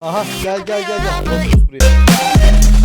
Aha gel gel gel gel. Basıyoruz buraya.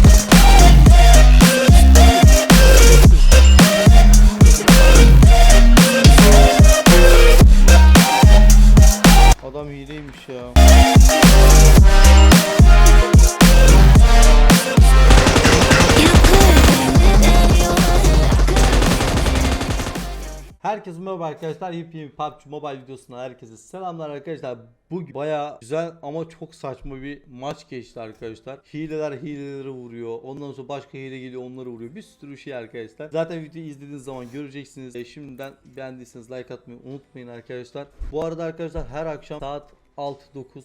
Arkadaşlar. Yepyeni PUBG Mobile videosuna herkese selamlar arkadaşlar. Bugün baya güzel ama çok saçma bir maç geçti arkadaşlar. Hileler hileleri vuruyor. Ondan sonra başka hile geliyor onları vuruyor. Bir sürü şey arkadaşlar. Zaten videoyu izlediğiniz zaman göreceksiniz. E, şimdiden beğendiyseniz like atmayı unutmayın arkadaşlar. Bu arada arkadaşlar her akşam saat 6-9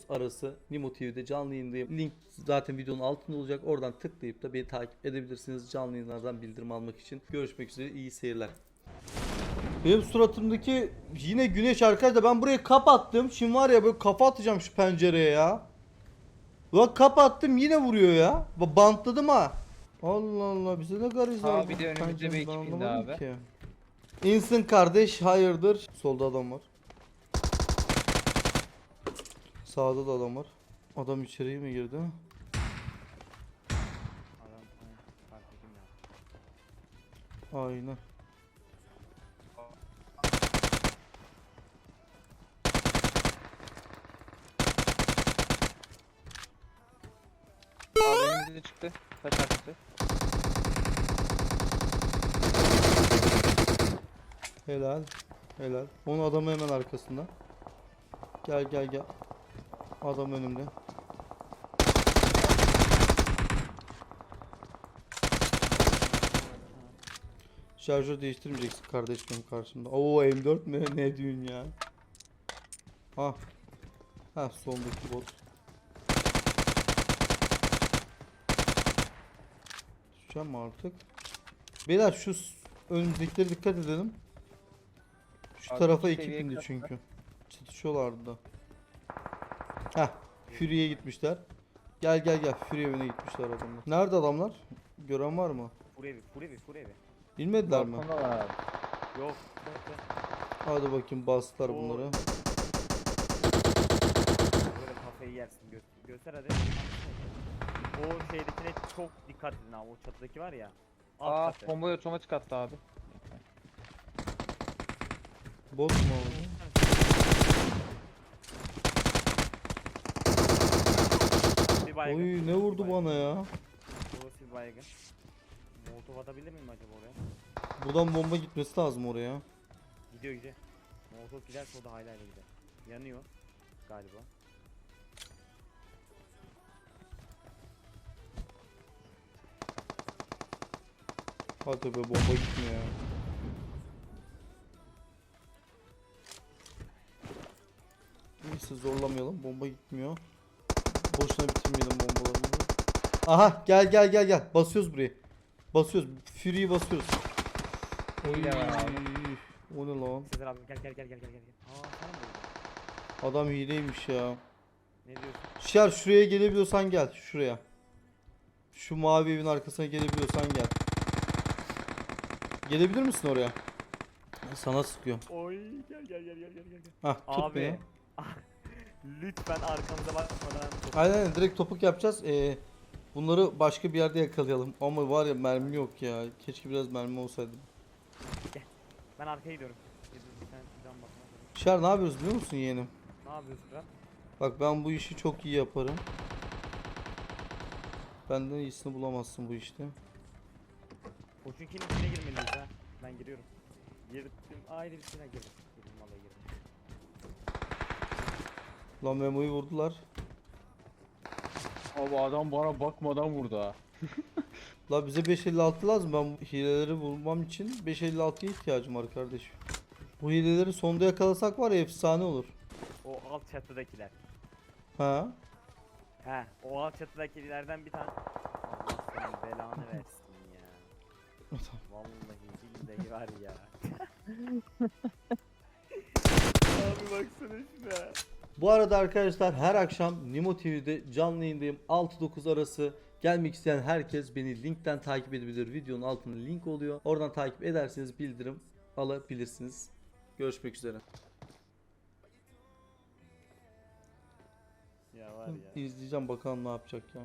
arası Nimo TV'de canlı yayındayım. Link zaten videonun altında olacak. Oradan tıklayıp da beni takip edebilirsiniz. Canlı yayınlardan bildirim almak için. Görüşmek üzere. iyi seyirler. Benim suratımdaki yine güneş arkadaşlar ben burayı kapattım. Şimdi var ya böyle kafa atacağım şu pencereye ya. Ulan kapattım yine vuruyor ya. Ba- Bantladım ha. Allah Allah bize ne garip var Abi bu de önümüzde bir ekip indi abi. ki. İnsin kardeş hayırdır. Solda adam var. Sağda da adam var. Adam içeriye mi girdi? Aynen fark ettim ya. Aynen. Abi önümüze çıktı. Kaç çıktı. Helal. Helal. Onun adamı hemen arkasında. Gel gel gel. Adam önümde. Şarjör değiştirmeyeceksin kardeş benim karşımda. Oo M4 mü? Ne diyorsun ya? Ha. Ha soldaki bot. Düşeceğim mi artık? Beyler şu önümüzdekilere dikkat edelim. Şu Abi tarafa iki ekip indi çünkü. Çatışıyorlardı da. Heh. Fury'e gitmişler. Gel gel gel. Fury evine gitmişler adamlar. Nerede adamlar? Gören var mı? Furevi, Furevi, Furevi. Bilmediler mi? Balkondalar. Yok. Hadi bakayım bastılar Oo. bunları. Böyle kafayı yersin. Gö göster hadi. O şeydekine çok dikkat edin abi. O çatıdaki var ya. Alt Aa katı. bombayı otomatik attı abi. Bot mu oldu? Bir baygın. Oy ne vurdu Bir baygın. bana ya? Burası bir baygın. Molotov atabilir miyim acaba oraya? Buradan bomba gitmesi lazım oraya. Gidiyor gidiyor. Molotov giderse o da haylayla gider. Yanıyor. Galiba. Hadi be bomba gitmiyor ya. Neyse zorlamayalım. Bomba gitmiyor. Boşuna bitirmeyelim bombalarımızı. Aha gel gel gel gel. Basıyoruz burayı. Basıyoruz. Fury'yi basıyoruz. Oy. O ne lan? Sezer abi gel gel gel gel gel gel. Aa sen mi vurdun? Adam hileymiş ya. Ne diyorsun? Şer şuraya gelebiliyorsan gel. Şuraya. Şu mavi evin arkasına gelebiliyorsan gel. Gelebilir misin oraya? Sana sıkıyor. Oy gel gel gel gel gel gel. Hah tut Abi. beni. Lütfen arkamıza bakmadan Aynen aynen, direkt topuk yapacağız. Ee, bunları başka bir yerde yakalayalım. Ama var ya mermi yok ya. Keşke biraz mermi olsaydı. Ben arkaya gidiyorum. Şer ne yapıyoruz biliyor musun yeğenim? Ne yapıyorsun lan? Bak ben bu işi çok iyi yaparım. Benden iyisini bulamazsın bu işte. Koçunkinin içine girmeliyiz. Ben giriyorum. Girdim. Ayrı bir içine girdim. Girdim vallahi girdim. Lan Memo'yu vurdular. Abi adam bana bakmadan vurdu ha. La bize 556 lazım. Ben hileleri bulmam için 556'ya ihtiyacım var kardeşim. Bu hileleri sonda yakalasak var ya efsane olur. O alt çatıdakiler. Ha? He, o alt çatıdakilerden bir tane. Allah senin belanı versin ya. Vallahi billahi var ya. Abi baksana şuna. Bu arada arkadaşlar her akşam Nimo TV'de canlı yayındayım. 6-9 arası gelmek isteyen herkes beni linkten takip edebilir. Videonun altında link oluyor. Oradan takip ederseniz bildirim alabilirsiniz. Görüşmek üzere. Ya var ya. İzleyeceğim bakalım ne yapacak ya.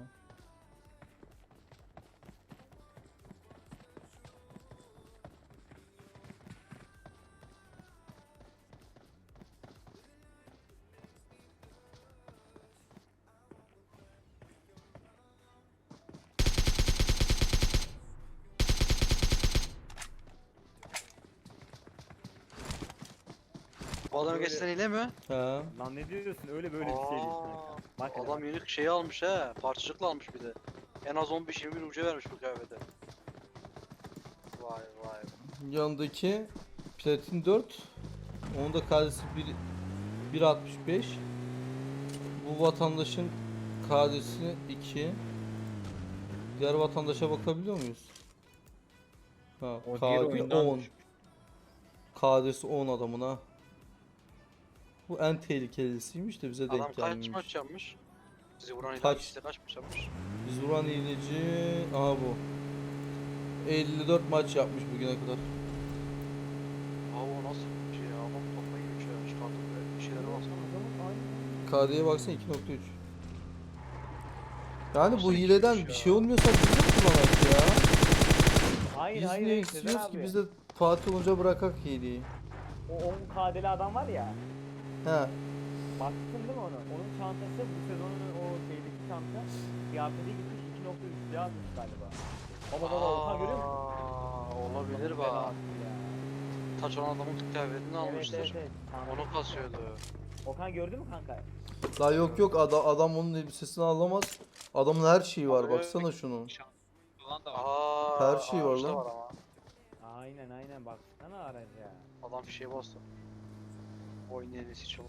Adam Böyle- geçsen ile mi? He. Lan ne diyorsun öyle böyle bir şey değil. Aa, Bak hele Adam yeni şeyi almış he. Parçacıkla almış bir de. En az 15-20 bin uca vermiş bu kıyafete. Vay vay. Yanındaki Platin 4. Onun da KD'si 1 1.65. Bu vatandaşın KD'si 2. Diğer vatandaşa bakabiliyor muyuz? Ha, O diğer KD oyundan 10. düşmüş. KD'si 10 adamın ha. Bu en tehlikelisiymiş de bize Adam denk kaç gelmiş. maç yapmış? Sizi vuran Kaç? işte kaç maç yapmış? Biz vuran hileci... Aha bu. 54 maç yapmış bugüne kadar. Aa o nasıl bir şey ya? Adam kafayı yemiş ya. Çıkartıp böyle bir şeylere baksana. KD'ye baksana 2.3. Yani bu Nasıl hileden yetişmiş bir ya? şey olmuyorsa biz de kullanak ya. Hayır Biz hayır. niye istiyoruz ki abi. biz de Fatih olunca bırakak hileyi. O 10 KD'li adam var ya. He. Baktın değil mi onu? Onun çantası bu sezonun o şeydeki çanta kıyafete gitmiş 2.3 almış galiba. Baba baba Okan görüyor musun? Aa, olabilir bak. Taç olan adamın kıyafetini Evet almıştır. evet evet. Onu kasıyordu. Okan gördü mü kanka? Daha yok yok adam, adam onun elbisesini alamaz. Adamın her şeyi var Abi, baksana. Aa, Her şey var lan. Aynen aynen baksana araca. Adam fişeğe bastı. En iyisi çok.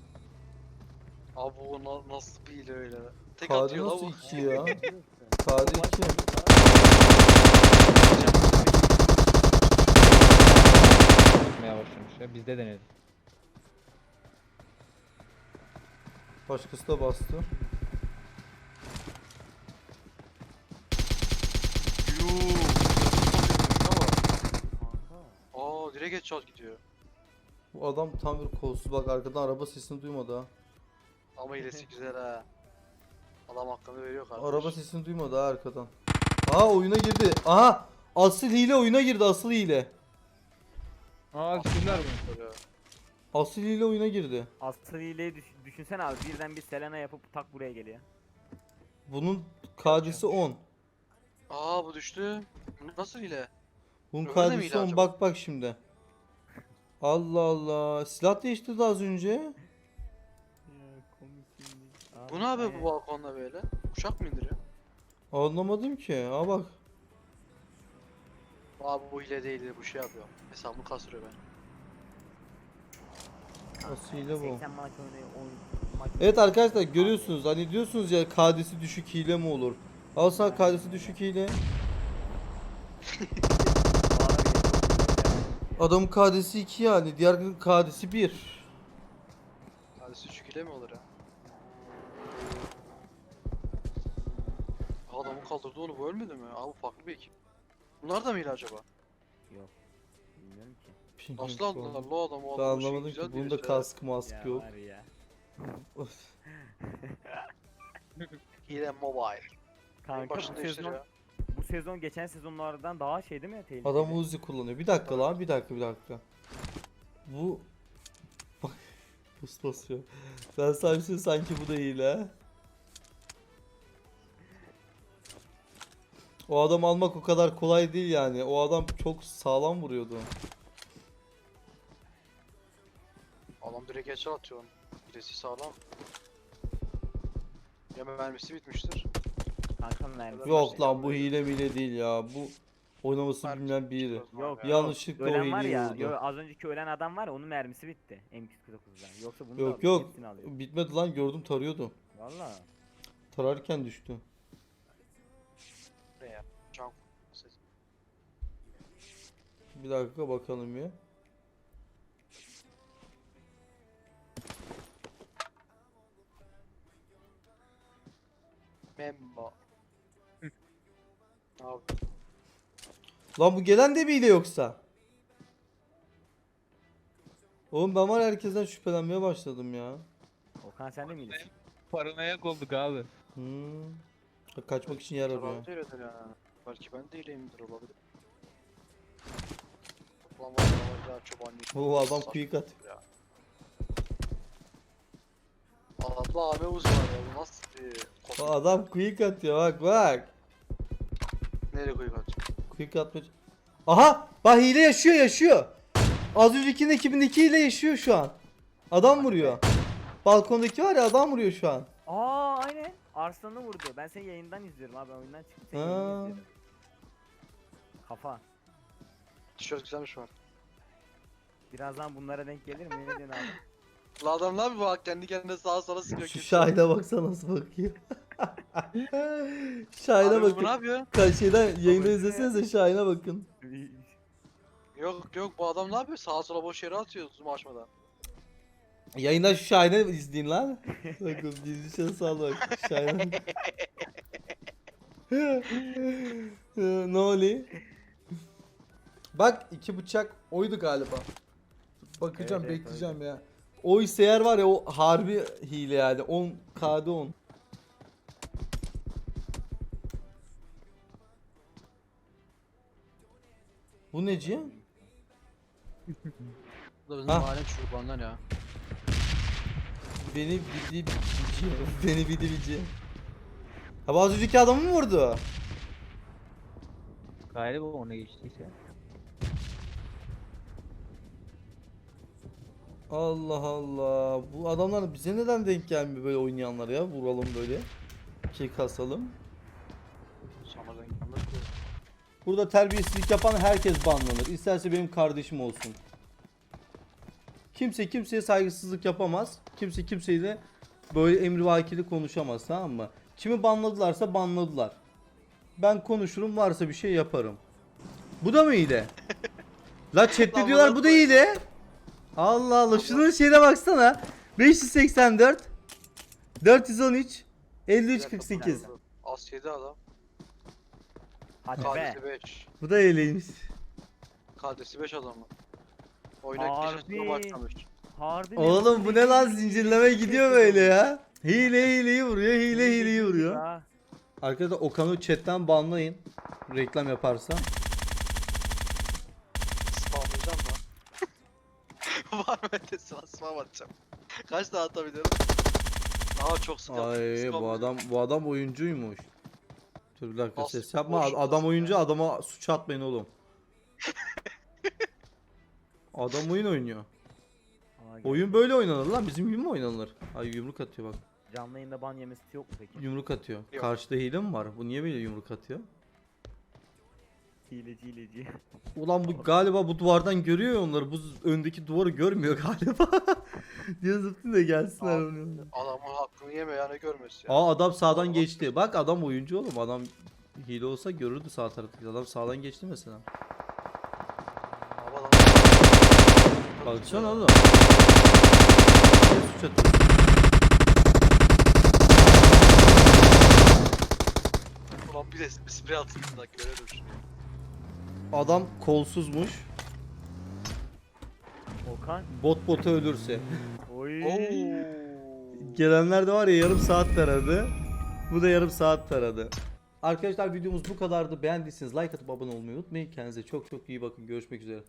Abi bu na- nasıl bir hile öyle? Tek KD atıyor nasıl bu. 2 ya? KD 2. Yapmaya başlamış ya. Biz de denedik. Başkası da bastı. Yuuu. Aa direkt headshot gidiyor. Bu adam tam bir kolsuz bak arkadan araba sesini duymadı ha. Ama hilesi güzel ha. Adam hakkını veriyor kardeş. Araba sesini duymadı ha arkadan. Aha oyuna girdi. Aha! Asıl hile oyuna girdi asıl hile. Aa sinirler bunu. Asıl hile oyuna girdi. Asıl hileyi düş, düşünsene abi birden bir Selena yapıp tak buraya geliyor. Bunun KD'si 10. Aa bu düştü. Bu Nasıl hile? Bunun Öyle mi KD'si hile 10 acaba? bak bak şimdi. Allah Allah. Silah değiştirdi az önce. Bu ne abi bu balkonda böyle? Uçak mı indiriyor? Anlamadım ki. Ha bak. Abi bu hile değil bu şey yapıyor. Hesabını kasırıyor ben. Asıl hile bu. 80 maç oynuyor. oyun- maç Evet arkadaşlar görüyorsunuz hani diyorsunuz ya KD'si düşük hile mi olur? Al sana KD'si düşük hile. Adamın KD'si 2 yani diğer KD'si 1. Hadi suç hile mi olur ya? Adamı kaldırdı onu bu ölmedi mi? Abi farklı bir ekip. Bunlar da mı hile acaba? Yok. Bilmiyorum ki. Nasıl aldılar lo adamı? Ben Adam anlamadım güzel ki bunun da diyor işte. kask mask Ya yok. var ya. Hile mobile. Kanka bu Başında işte sezon, ya. Bu sezon geçen sezonlardan daha şey değil mi? Tehlikeli. Adam Uzi kullanıyor. Bir dakika lan bir dakika bir dakika. Bu boost basıyor. Ben şey sanki bu da hile. ha. O adam almak o kadar kolay değil yani. O adam çok sağlam vuruyordu. Adam direkt geçe atıyor. Hilesi sağlam. Ya mermisi bitmiştir. Yok lan bu hile mile değil ya. Bu oynaması Mermisi bilmeyen biri. Yok, ya. Yanlışlıkla o Ölen var hileyi ya, vurdu. az önceki ölen adam var ya onun mermisi bitti M249'dan. Yoksa bunu Yok da yok. hepsini alıyor. Bitmedi lan gördüm tarıyordu. Valla. Tararken düştü. Ya? Can. Bir dakika bakalım bir. Memba. Abi Lan bu gelen de mi hile yoksa? Oğlum ben var herkesten şüphelenmeye başladım ya. Okan sen de miydin? Paranoyak olduk abi. Hmm. Kaçmak için yer arıyor. Tarafı öyledir ya. Belki ben de hileyimdir olabilir. Ulan var ya var ya çoban değil. Oo, adam Saçma quick at. ya. Adamda AB uzu var ya bu nasıl bir adam quick atıyor bak bak. Nereye quick atıyor? Quick atma. Aha! Bak hile yaşıyor yaşıyor. Az öncekinin ekibindeki hile yaşıyor şu an. Adam vuruyor. Balkondaki var ya adam vuruyor şu an. Aa aynen. Arslan'ı vurdu. Ben seni yayından izliyorum abi. Ben oyundan çıktım seni yayından Ha. izliyorum. Kafa. Tişört güzelmiş var. Birazdan bunlara denk gelir mi? Ne diyorsun abi? La adam ne yapıyor bak kendi kendine sağa sola sıkıyor. Şu Şahin'e baksana nasıl bakıyor. Şahin'e Abi bu ne bakın. yapıyor? Ka- Şeyden yayında izlesenize Şahin'e bakın. Yok yok bu adam ne yapıyor? Sağa sola boş yere atıyor zoom açmadan. Yayında şu Şahin'e izleyin lan. Bakın gizli şans al bak. Şahin'e. Ne oluyor? Bak iki bıçak oydu galiba. Bakacağım Evet, evet, bekleyeceğim ya. O ise var ya o harbi hile yani 10 KD 10. Bu neci? Bu da bizim Ha. mahalle çocuklarından ya. Beni bidi bici. Beni bidi bici. Ha bu az önceki adamı mı vurdu? Galiba ona geçtiyse. Allah Allah. Bu adamlar bize neden denk gelmiyor böyle oynayanlar ya? Vuralım böyle. Kick asalım. Burada terbiyesizlik yapan herkes banlanır. İsterse benim kardeşim olsun. Kimse kimseye saygısızlık yapamaz. Kimse kimseyle böyle emrivakili konuşamaz tamam mı? Kimi banladılarsa banladılar. Ben konuşurum varsa bir şey yaparım. Bu da mı hile? La chatte diyorlar bu da hile. Allah Allah şunun şeyine baksana. 584 413 53 48. Az yedi adam. Hadi be. Kadesi 5. Bu da hileymiş. Kadesi 5 adamı. Oyuna Harbi. geçişine başlamış. Harbi mi? Oğlum bu ne lan zincirleme gidiyor böyle ya. Hile hileyi vuruyor, hile hileyi vuruyor. Ya. Arkadaşlar Okan'ı chatten banlayın. Reklam yaparsa. Spamlayacağım lan. Var mı ötesi lan spam atacağım. Kaç daha atabiliyorum? Daha çok sık yaptım, Ay bu adam bu adam oyuncuymuş. Dur bir dakika Nasıl ses yapma. boş Adam oyuncu adama suç atmayın oğlum. Adam oyun oynuyor. Aa, gel. Oyun böyle oynanır lan. Bizim gibi mi oynanır? Ay yumruk atıyor bak. Canlı yayında ban yemesi yok mu peki? Yumruk atıyor. Yok. Karşıda hile mi var? Bu niye böyle yumruk atıyor? Hileci hileci. Ulan bu galiba bu duvardan görüyor ya onları. Bu öndeki duvarı görmüyor galiba. Diye zıptın da gelsinler Abi, onu. Adamın hakkını yeme yani görmesin ya. Aa adam sağdan Adam- geçti. Bak adam oyuncu oğlum. Adam hile olsa görürdü sağ taraftaki. Adam sağdan geçti mesela. Baksana oğlum. Niye suç atıyor? Ulan bir de sprey atayım da görelim şunu. Adam kolsuzmuş. Okan. Bot bota ölürse. Oy. Gelenler de var ya yarım saat taradı. Bu da yarım saat taradı. Arkadaşlar videomuz bu kadardı. Beğendiyseniz like atıp abone olmayı unutmayın. Kendinize çok çok iyi bakın. Görüşmek üzere.